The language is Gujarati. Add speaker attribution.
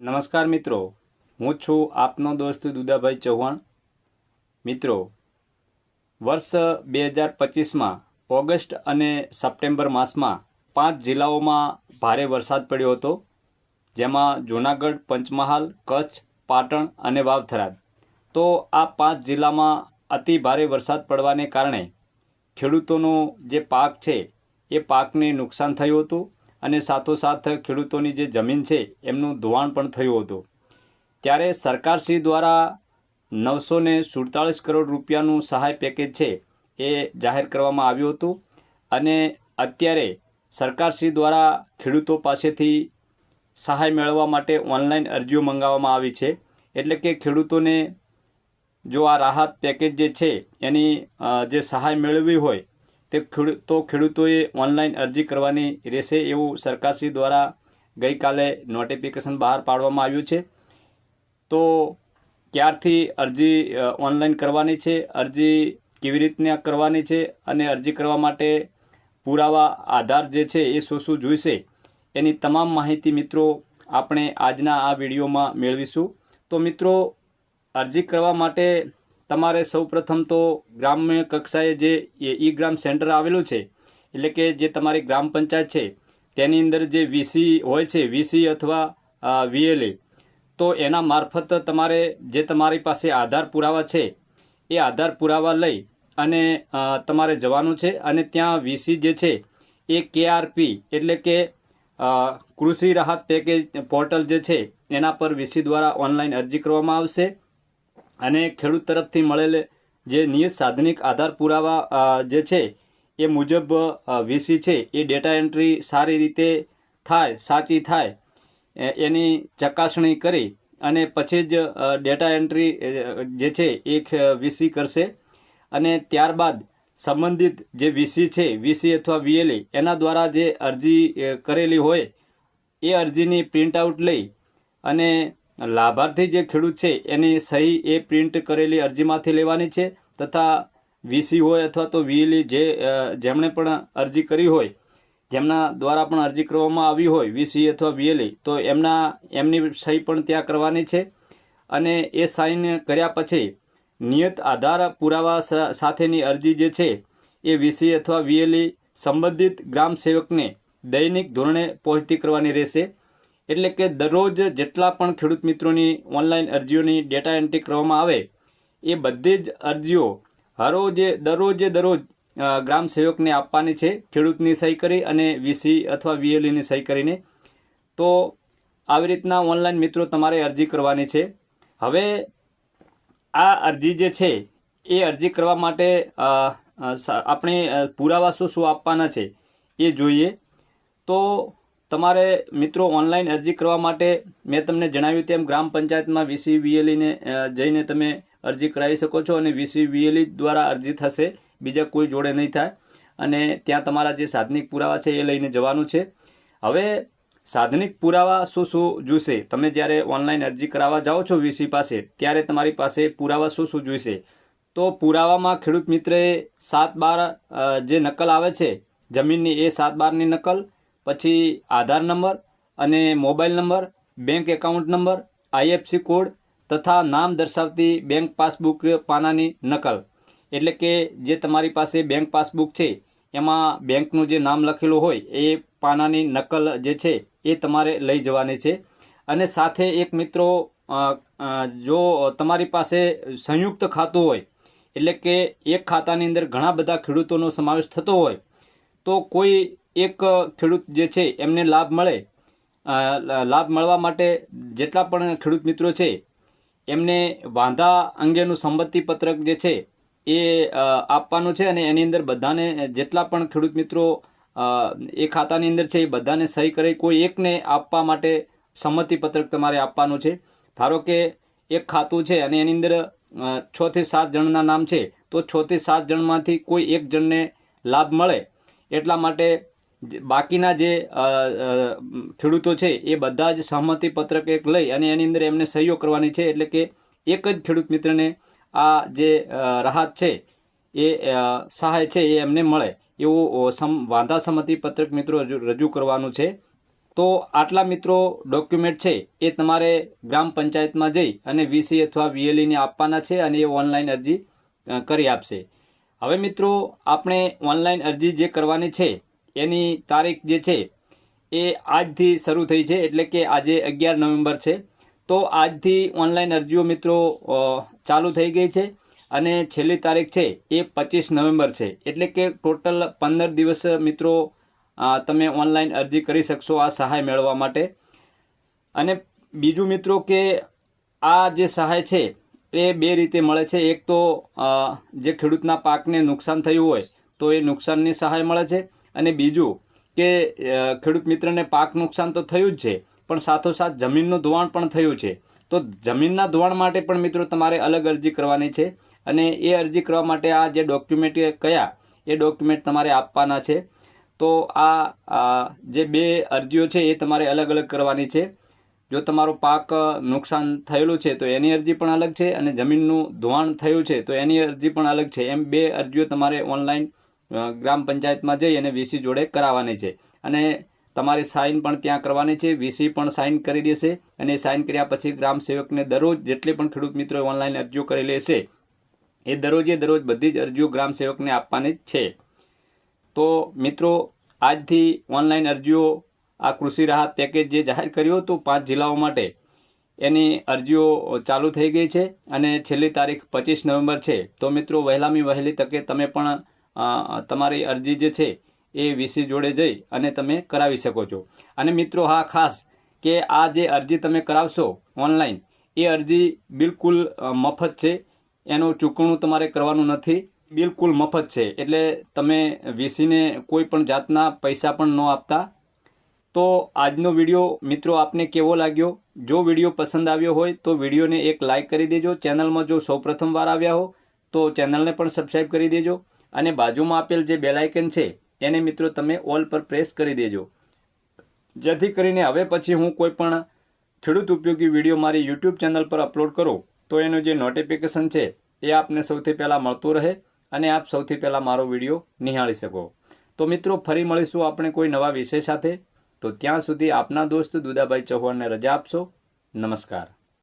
Speaker 1: નમસ્કાર મિત્રો, હું છું આપનો દોસ્ત દુદાભાઈ ચૌહાણ. મિત્રો, વર્ષ બે હજાર પચીસમાં ઓગસ્ટ અને સપ્ટેમ્બર માસમાં પાંચ જિલ્લાઓમાં ભારે વરસાદ પડ્યો હતો, જેમાં જૂનાગઢ, પંચમહાલ, કચ્છ, પાટણ અને વાવથરાદ તો આ પાંચ જિલ્લામાં અતિ ભારે વરસાદ પડવાને કારણે ખેડૂતોનો જે પાક છે, એ પાકને નુકસાન થયું હતું. અને સાથોસાથ ખેડૂતોની જે જમીન છે, એમનું ધોવાણ પણ થયું હતું. ત્યારે સરકારશ્રી દ્વારા નવસો ને સુડતાળીસ કરોડ રૂપિયાનું સહાય પેકેજ છે, એ જાહેર કરવામાં આવ્યું હતું. અને અત્યારે સરકારશ્રી દ્વારા ખેડૂતો પાસેથી સહાય મેળવવા માટે ઓનલાઈન અરજીઓ મંગાવવામાં આવી છે. એટલે કે ખેડૂતોને જો આ રાહત પેકેજ જે છે, એની જે સહાય મેળવવી હોય તે ખેડૂત તો ખેડૂતોએ ઓનલાઈન અરજી કરવાની રહેશે એવું સરકારશ્રી દ્વારા ગઈકાલે નોટિફિકેશન બહાર પાડવામાં આવ્યું છે. તો ક્યારથી અરજી ઓનલાઈન કરવાની છે? અરજી કેવી રીતના કરવાની છે? અને અરજી કરવા માટે પુરાવા, આધાર જે છે એ શું શું જોઈશે? એની તમામ માહિતી મિત્રો આપણે આજના આ વિડીયોમાં મેળવીશું. તો મિત્રો, અરજી કરવા માટે તમારે સૌપ્રથમ તો ગ્રામ્ય કક્ષાએ જે ઈ ગ્રામ સેન્ટર આવેલું છે, એટલે કે જે તમારી ગ્રામ પંચાયત છે, તેની અંદર જે વીસી હોય છે વીસી અથવા વીએલએ તો એના મારફત તમારે જે તમારી પાસે આધાર પુરાવા છે, એ આધાર પુરાવા લઈ અને તમારે જવાનું છે અને ત્યાં વીસી જે છે, એ કેઆરપી એટલે કે કૃષિ રાહત પેકેજ પોર્ટલ જે છે, એના પર વીસી દ્વારા ઓનલાઈન અરજી કરવામાં આવશે અને ખેડૂત તરફથી મળેલ જે નિયત સાધનિક આધાર પુરાવા જે છે, એ મુજબ વીસી છે, એ ડેટા એન્ટ્રી સારી રીતે થાય, સાચી થાય એની ચકાસણી કરી અને પછી જ ડેટા એન્ટ્રી જે છે, એ વીસી કરશે. અને ત્યારબાદ સંબંધિત જે વીસી છે, વીસી અથવા વીએલએ, એના દ્વારા જે અરજી કરેલી હોય, એ અરજીની પ્રિન્ટ આઉટ લઈ અને લાભાર્થી જે ખેડૂત છે, એની સહી એ પ્રિન્ટ કરેલી અરજીમાંથી લેવાની છે તથા વીસી હોય અથવા તો વીએલઈ જે જેમણે પણ અરજી કરી હોય, જેમના દ્વારા પણ અરજી કરવામાં આવી હોય, વીસી અથવા વીએલઈ, તો એમના, એમની સહી પણ ત્યાં કરવાની છે. અને એ સાઇન કર્યા પછી નિયત આધાર પુરાવા સાથેની અરજી જે છે, એ વીસી અથવા વીએલઈ સંબંધિત ગ્રામ સેવકને દૈનિક ધોરણે પહોંચતી કરવાની રહેશે. એટલે કે દરરોજ જેટલા પણ ખેડૂત મિત્રોની ઓનલાઈન અરજીઓની ડેટા એન્ટ્રી કરવામાં આવે, એ બધી જ અરજીઓ હરોજે, દરરોજે દરરોજ ગ્રામ સેવકને આપવાની છે, ખેડૂતની સહી કરી અને વીસી અથવા વીએલઈની સહી કરીને. તો આવી રીતના ઓનલાઈન મિત્રો તમારે અરજી કરવાની છે. હવે આ અરજી જે છે, એ અરજી કરવા માટે આપણે પુરાવા શું શું આપવાના છે, એ જોઈએ. તો તમારે મિત્રો ઓનલાઈન અરજી કરવા માટે મેં તમને જણાવ્યું તેમ ગ્રામ પંચાયતમાં વીસી વીએલઈને જઈને તમે અરજી કરાવી શકો છો અને વીસી વીએલઈ દ્વારા અરજી થશે. બીજા કોઈ જોડે નહીં થાય. અને ત્યાં તમારા જે સાધનિક પુરાવા છે એ લઈને જવાનું છે. હવે સાધનિક પુરાવા શું શું જોઈશે? તમે જ્યારે ઓનલાઈન અરજી કરાવવા જાઓ છો વીસી પાસે, ત્યારે તમારી પાસે પુરાવા શું શું જોઈશે? તો પુરાવામાં ખેડૂત મિત્રએ સાત બાર જે નકલ આવે છે, જમીનની એ સાત બારની નકલ પછી આધાર નંબર અને mobile number, bank account number, IFC code તથા નામ દર્શાવતી બેંક પાસબુક પાનાની નકલ. એટલે કે જે તમારી પાસે બેંક પાસબુક છે, એમાં બેંકનું જે નામ લખેલું હોય, એ પાનાની નકલ જે છે, એ તમારે લઈ જવાની છે. અને સાથે એક મિત્રો જો તમારી પાસે સંયુક્ત ખાતું હોય, એટલે કે એક ખાતાની અંદર ઘણા બધા ખેડૂતોનો સમાવેશ થતો હોય, તો કોઈ એક ખેડૂત જે છે એમને લાભ મળે. લાભ મળવા માટે જેટલા પણ ખેડૂત મિત્રો છે એમને વાંધા અંગેનું સંમતિ પત્રક જે છે એ આપવાનું છે અને એની અંદર બધાને જેટલા પણ ખેડૂત મિત્રો એ ખાતાની અંદર છે એ બધાને સહી કરી. કોઈ એકને આપવા માટે સંમતિ પત્રક તમારે આપવાનું છે. ધારો કે એક ખાતું છે અને એની અંદર અ, છ થી સાત જણના નામ છે તો છ થી સાત જણમાંથી કોઈ એક જણને લાભ મળે. એટલા માટે બાકીના જે ખેડૂતો છે, એ બધા જ સહમતિ પત્રક એક લઈ અને એની અંદર એમને સહીઓ કરવાની છે, એટલે કે એક જ ખેડૂત મિત્રને આ જે રાહત છે, એ સહાય છે, એ એમને મળે. એવું સમ, વાંધા સંમતિ પત્રક મિત્રો રજૂ કરવાનું છે. તો આટલા મિત્રો ડોક્યુમેન્ટ છે, એ તમારે ગ્રામ પંચાયતમાં જઈ અને વીસી અથવા વીએલઈને આપવાના છે અને એ ઓનલાઈન અરજી કરી આપશે. હવે મિત્રો, આપણે ઓનલાઈન અરજી જે કરવાની છે એની તારીખ જે છે એ આજથી શરૂ થઈ છે, એટલે કે આજે અગિયાર નવેમ્બર છે. તો આજથી ઓનલાઈન અરજીઓ મિત્રો ચાલુ થઈ ગઈ છે અને છેલ્લી તારીખ છે એ પચીસ નવેમ્બર છે. એટલે કે ટોટલ પંદર દિવસ મિત્રો તમે ઓનલાઈન અરજી કરી શકશો આ સહાય મેળવવા માટે. અને બીજું મિત્રો કે આ જે સહાય છે એ બે રીતે મળે છે. એક તો જે ખેડૂતના પાકને નુકસાન થયું હોય તો એ નુકસાનની સહાય મળે છે. અને બીજું કે ખેડૂત મિત્રને પાક નુકસાન તો થયું જ છે, પણ સાથોસાથ જમીનનું ધોવાણ પણ થયું છે. તો જમીનના ધોવાણ માટે પણ મિત્રો તમારે અલગ અરજી કરવાની છે અને એ અરજી કરવા માટે આ જે ડોક્યુમેન્ટ કયા, એ ડોક્યુમેન્ટ તમારે આપવાના છે. તો આ જે બે અરજીઓ છે એ તમારે અલગ અલગ કરવાની છે. જો તમારો પાક નુકસાન થયેલું છે તો એની અરજી પણ અલગ છે અને જમીનનું ધોવાણ થયું છે તો એની અરજી પણ અલગ છે. એમ બે અરજીઓ તમારે ઓનલાઈન ગ્રામ પંચાયતમાં જઈ અને વીસી જોડે કરાવવાની છે. અને તમારે સાઇન પણ ત્યાં કરવાની છે. વીસી પણ સાઇન કરી દેશે અને સાઇન કર્યા પછી ગ્રામ સેવકને દરરોજ જેટલી પણ ખેડૂત મિત્રોએ ઓનલાઈન અરજીઓ કરેલી હશે, એ દરરોજે દરરોજ બધી જ અરજીઓ ગ્રામ સેવકને આપવાની છે. તો મિત્રો, આજથી ઓનલાઈન અરજીઓ આ કૃષિ રાહત પેકેજ જે જાહેર કર્યું હતું પાંચ જિલ્લાઓ માટે, એની અરજીઓ ચાલુ થઈ ગઈ છે અને છેલ્લી તારીખ પચીસ નવેમ્બર છે. તો મિત્રો, વહેલામી વહેલી તકે તમે પણ તમારી અરજી જે છે એ વીસી જોડે જઈ અને તમે કરાવી શકો છો. અને મિત્રો હા, ખાસ કે આ જે અરજી તમે કરાવશો ઓનલાઈન, એ અરજી બિલકુલ મફત છે. એનું ચૂકવણું તમારે કરવાનું નથી. બિલકુલ મફત છે. એટલે તમે વીસીને કોઈ પણ જાતના પૈસા પણ ન આપતા. તો આજનો વીડિયો મિત્રો આપને કેવો લાગ્યો? જો વીડિયો પસંદ આવ્યો હોય તો વિડીયોને એક લાઇક કરી દેજો. ચેનલમાં જો સૌપ્રથમ વાર આવ્યા હો તો ચેનલને પણ સબસ્ક્રાઈબ કરી દેજો. અને બાજુમાં આપેલ જે બેલાઇકન છે, એને મિત્રો તમે ઓલ પર પ્રેસ કરી દેજો. જેથી કરીને હવે પછી હું કોઈ પણ ખેડૂત ઉપયોગી વીડિયો મારી યુટ્યુબ ચેનલ પર અપલોડ કરું, તો એનું જે નોટિફિકેશન છે, એ આપને સૌથી પહેલાં મળતું રહે અને આપ સૌથી પહેલાં મારો વીડિયો નિહાળી શકો. તો મિત્રો, ફરી મળીશું આપણે કોઈ નવા વિષય સાથે. તો ત્યાં સુધી આપના દોસ્ત દુદાભાઈ ચૌહાણને રજા આપશો. નમસ્કાર.